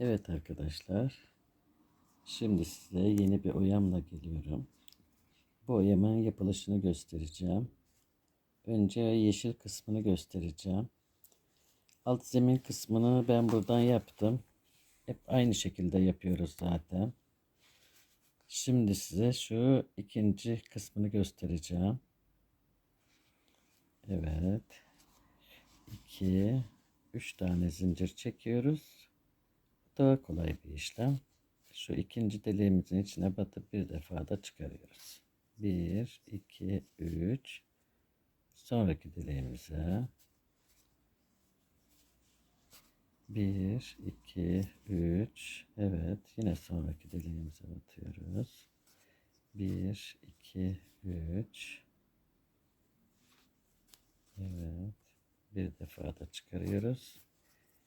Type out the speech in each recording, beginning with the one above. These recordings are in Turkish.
Evet arkadaşlar. Şimdi size yeni bir oyamla geliyorum. Bu oyamın yapılışını göstereceğim. Önce yeşil kısmını göstereceğim. Alt zemin kısmını ben buradan yaptım. Hep aynı şekilde yapıyoruz zaten. Şimdi size şu ikinci kısmını göstereceğim. Evet. 2 3 tane zincir çekiyoruz. Daha kolay bir işlem. Şu ikinci deliğimizin içine batıp bir defa da çıkarıyoruz. 1 2 3 sonraki deliğimize 1 2 3 evet yine sonraki deliğimize batıyoruz. 1 2 3 Evet. Bir defa da çıkarıyoruz.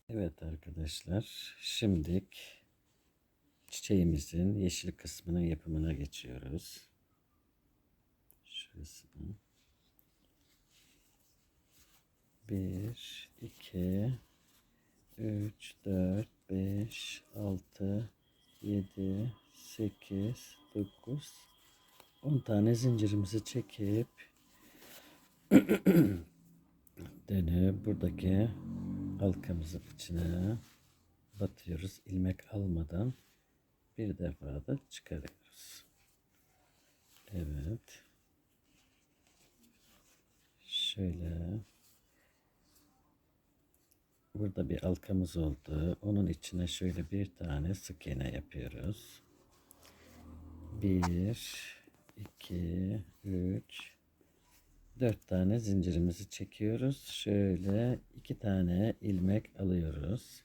Evet arkadaşlar. Şimdilik çiçeğimizin yeşil kısmının yapımına geçiyoruz. Şurasını. Bir, iki, üç, dört, beş, altı, yedi, sekiz, dokuz, on tane zincirimizi çekip dönüp buradaki halkamızın içine batıyoruz ilmek almadan bir defa da çıkarıyoruz. Evet. Şöyle burada bir halkamız oldu. Onun içine şöyle bir tane sık iğne yapıyoruz. Bir, iki, üç, Dört tane zincirimizi çekiyoruz. Şöyle iki tane ilmek alıyoruz.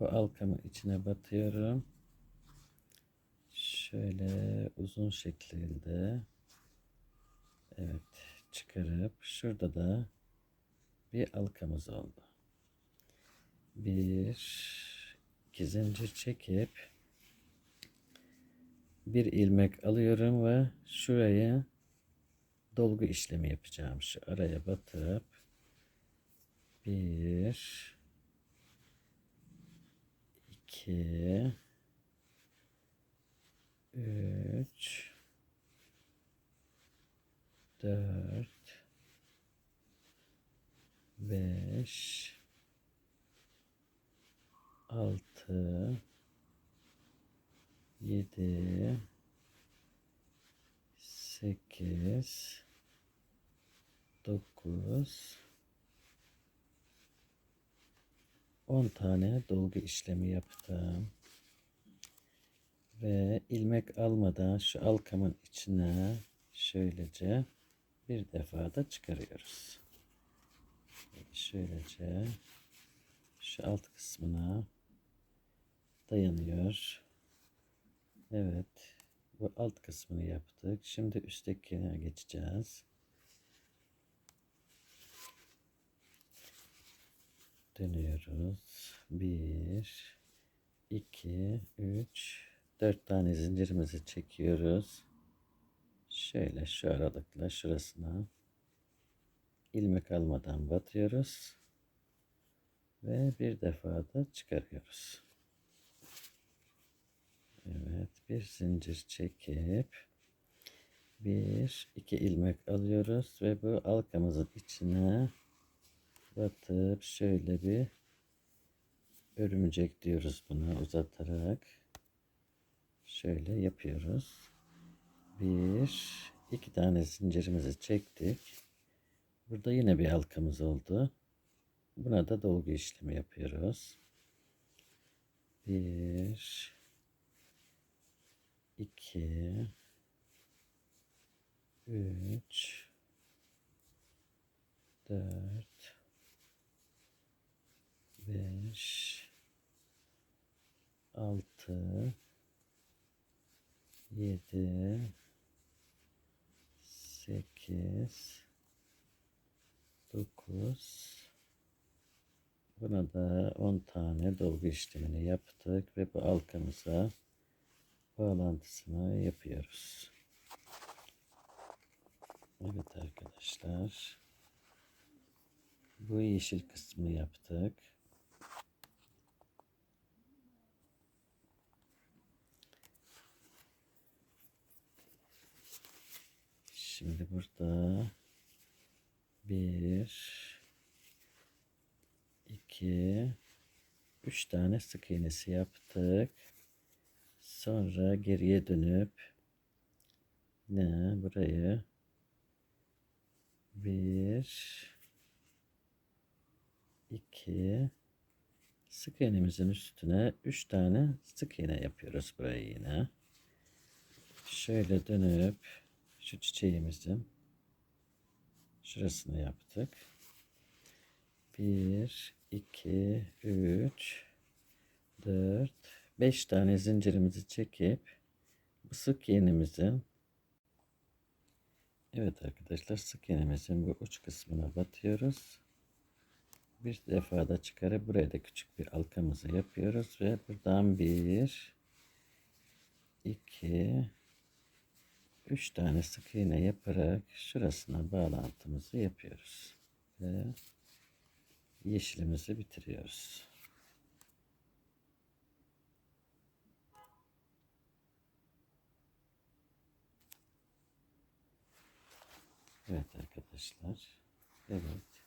Bu halkamın içine batıyorum. Şöyle uzun şekilde evet çıkarıp şurada da bir halkamız oldu. Bir iki zincir çekip bir ilmek alıyorum ve şuraya dolgu işlemi yapacağım. Şu araya batıp bir iki üç dört beş altı yedi sekiz 9 10 tane dolgu işlemi yaptım. Ve ilmek almadan şu halkamın içine şöylece bir defa da çıkarıyoruz. Şöylece şu alt kısmına dayanıyor. Evet. Bu alt kısmını yaptık. Şimdi üsttekine geçeceğiz. Dönüyoruz. 1 2 3 4 tane zincirimizi çekiyoruz. Şöyle şu aralıkla şurasına ilmek almadan batıyoruz. Ve bir defa da çıkarıyoruz. Evet, bir zincir çekip bir iki ilmek alıyoruz ve bu halkamızın içine batıp şöyle bir örümcek diyoruz buna uzatarak şöyle yapıyoruz. Bir, iki tane zincirimizi çektik. Burada yine bir halkamız oldu. Buna da dolgu işlemi yapıyoruz. Bir, iki, üç, dört, beş, altı, yedi, sekiz, dokuz. Buna da on tane dolgu işlemini yaptık ve bu halkamıza bağlantısını yapıyoruz. Evet arkadaşlar. Bu yeşil kısmı yaptık. Şimdi burada bir, iki, üç tane sık iğnesi yaptık. Sonra geriye dönüp ne burayı bir, iki, sık iğnemizin üstüne üç tane sık iğne yapıyoruz buraya yine. Şöyle dönüp şu çiçeğimizin şurasını yaptık. Bir, iki, üç, dört, beş tane zincirimizi çekip sık iğnemizin Evet arkadaşlar sık iğnemizin bu uç kısmına batıyoruz. Bir defa da çıkarıp buraya da küçük bir halkamızı yapıyoruz ve buradan bir, iki, üç tane sık iğne yaparak şurasına bağlantımızı yapıyoruz ve yeşilimizi bitiriyoruz. Evet arkadaşlar. Evet.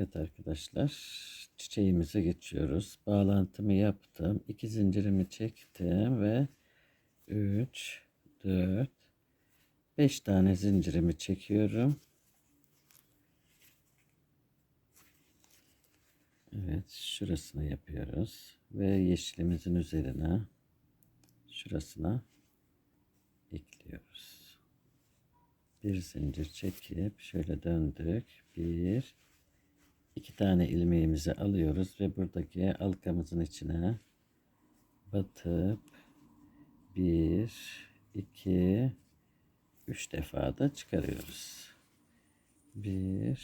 Evet arkadaşlar. Çiçeğimize geçiyoruz. Bağlantımı yaptım. iki zincirimi çektim ve 3 4 5 tane zincirimi çekiyorum. Evet, şurasını yapıyoruz ve yeşilimizin üzerine şurasına ekliyoruz. Bir zincir çekip şöyle döndük. Bir, iki tane ilmeğimizi alıyoruz ve buradaki halkamızın içine batıp bir, iki, üç defa da çıkarıyoruz. Bir,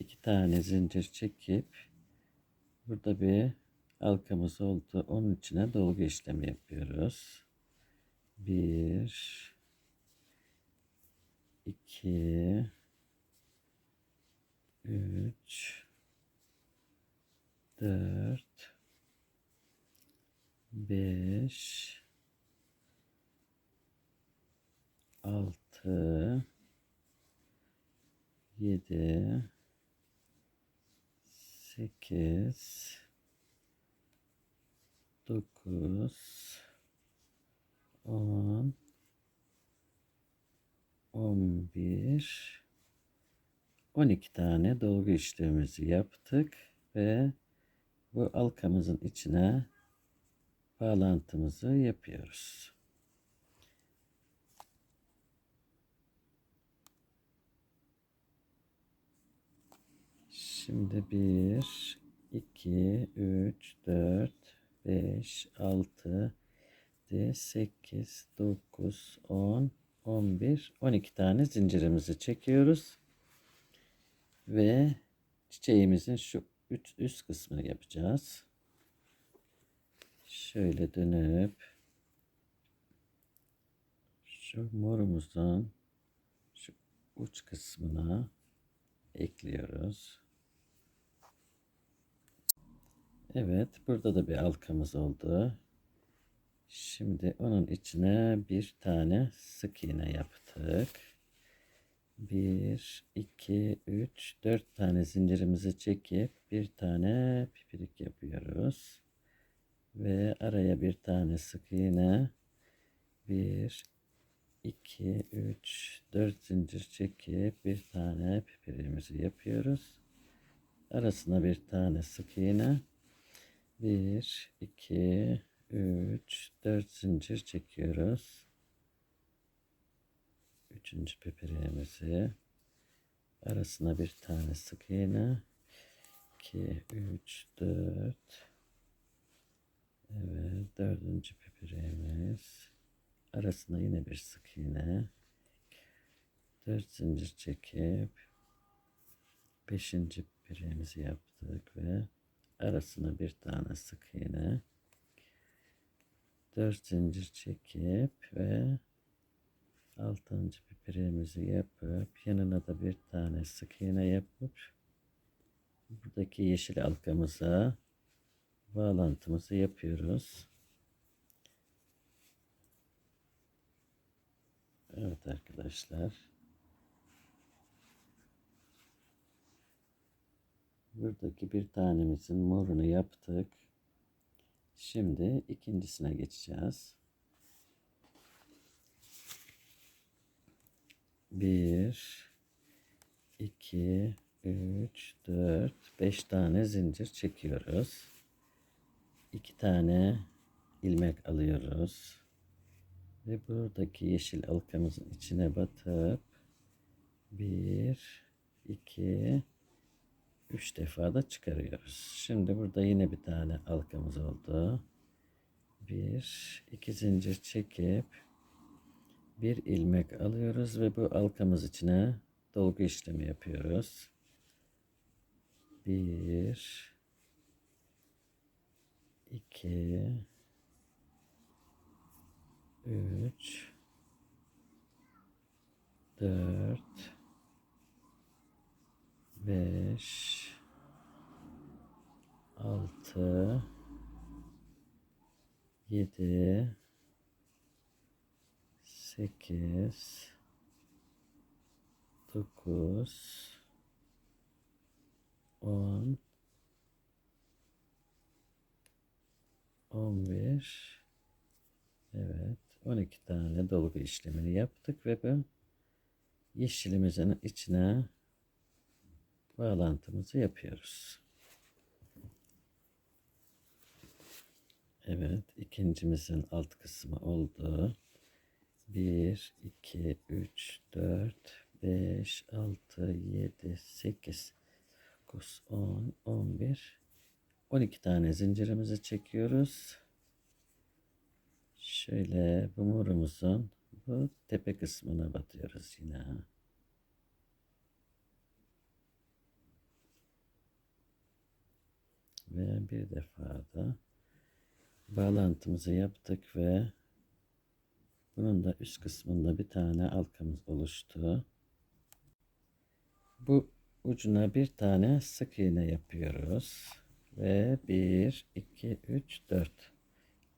iki tane zincir çekip Burada bir halkamız oldu. Onun içine dolgu işlemi yapıyoruz. Bir, iki, üç, dört, beş, altı, yedi, 8 9 10 11 12 tane dolgu işlemimizi yaptık ve bu halkamızın içine bağlantımızı yapıyoruz. Şimdi 1, 2, 3, 4, 5, 6, 8, 9, 10, 11, 12 tane zincirimizi çekiyoruz. Ve çiçeğimizin şu üst, üst kısmını yapacağız. Şöyle dönüp şu morumuzun şu uç kısmına ekliyoruz. Evet, burada da bir halkamız oldu. Şimdi onun içine bir tane sık iğne yaptık. Bir, iki, üç, dört tane zincirimizi çekip bir tane pipirik yapıyoruz. Ve araya bir tane sık iğne. Bir, iki, üç, dört zincir çekip bir tane pipirimizi yapıyoruz. Arasına bir tane sık iğne. 1, 2, 3, 4 zincir çekiyoruz. Üçüncü pepereğimizi arasına bir tane sık iğne. 2, 3, 4 Evet dördüncü pepereğimiz arasına yine bir sık iğne. 4 zincir çekip beşinci pepereğimizi yaptık ve arasına bir tane sık iğne 4 zincir çekip ve altıncı pipireğimizi yapıp yanına da bir tane sık iğne yapıp buradaki yeşil halkamıza bağlantımızı yapıyoruz. Evet arkadaşlar. Buradaki bir tanemizin morunu yaptık. Şimdi ikincisine geçeceğiz. Bir, iki, üç, dört, beş tane zincir çekiyoruz. İki tane ilmek alıyoruz. Ve buradaki yeşil halkamızın içine batıp bir, iki, üç defa da çıkarıyoruz. Şimdi burada yine bir tane halkamız oldu. Bir, iki zincir çekip bir ilmek alıyoruz ve bu halkamız içine dolgu işlemi yapıyoruz. Bir, iki, üç, dört, beş, altı, yedi, sekiz, dokuz, on, on bir, evet, on iki tane dolgu işlemini yaptık ve bu yeşilimizin içine bağlantımızı yapıyoruz. Evet, ikincimizin alt kısmı oldu. 1, 2, 3, 4, 5, 6, 7, 8, 9, 10, 11, 12 tane zincirimizi çekiyoruz. Şöyle bu morumuzun bu tepe kısmına batıyoruz yine. Ve bir defa da bağlantımızı yaptık ve bunun da üst kısmında bir tane halkamız oluştu. Bu ucuna bir tane sık iğne yapıyoruz. Ve 1, 2, 3, 4.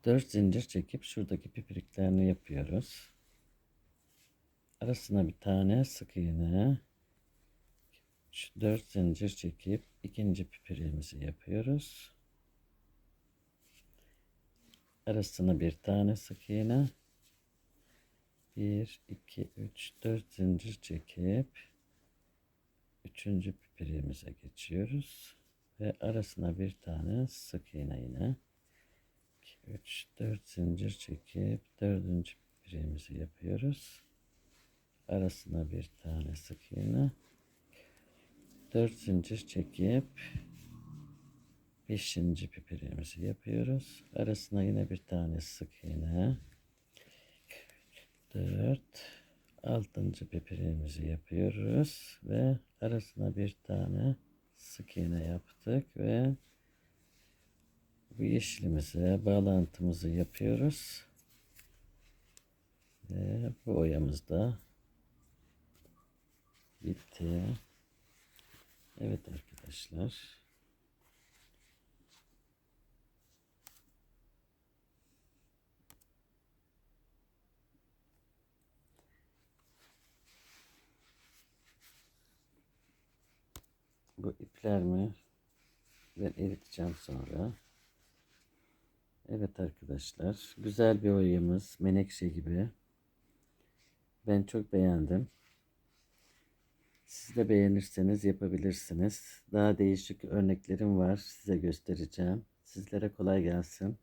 4 zincir çekip şuradaki pipiriklerini yapıyoruz. Arasına bir tane sık iğne. 4 zincir çekip ikinci pipiriğimizi yapıyoruz. Arasına bir tane sık iğne. 1, 2, 3, 4 zincir çekip üçüncü pipiriğimize geçiyoruz. Ve arasına bir tane sık iğne yine. 2, 3, 4 zincir çekip dördüncü pipiriğimizi yapıyoruz. Arasına bir tane sık iğne. 4 zincir çekip 5. pipirimizi yapıyoruz. Arasına yine bir tane sık iğne. 4 6. pipirimizi yapıyoruz ve arasına bir tane sık iğne yaptık ve bu yeşilimize bağlantımızı yapıyoruz. Ve bu oyamız da bitti. Evet arkadaşlar. Bu iplerimi ben eriteceğim sonra. Evet arkadaşlar. Güzel bir oyamız. Menekşe gibi. Ben çok beğendim. Siz de beğenirseniz yapabilirsiniz. Daha değişik örneklerim var. Size göstereceğim. Sizlere kolay gelsin.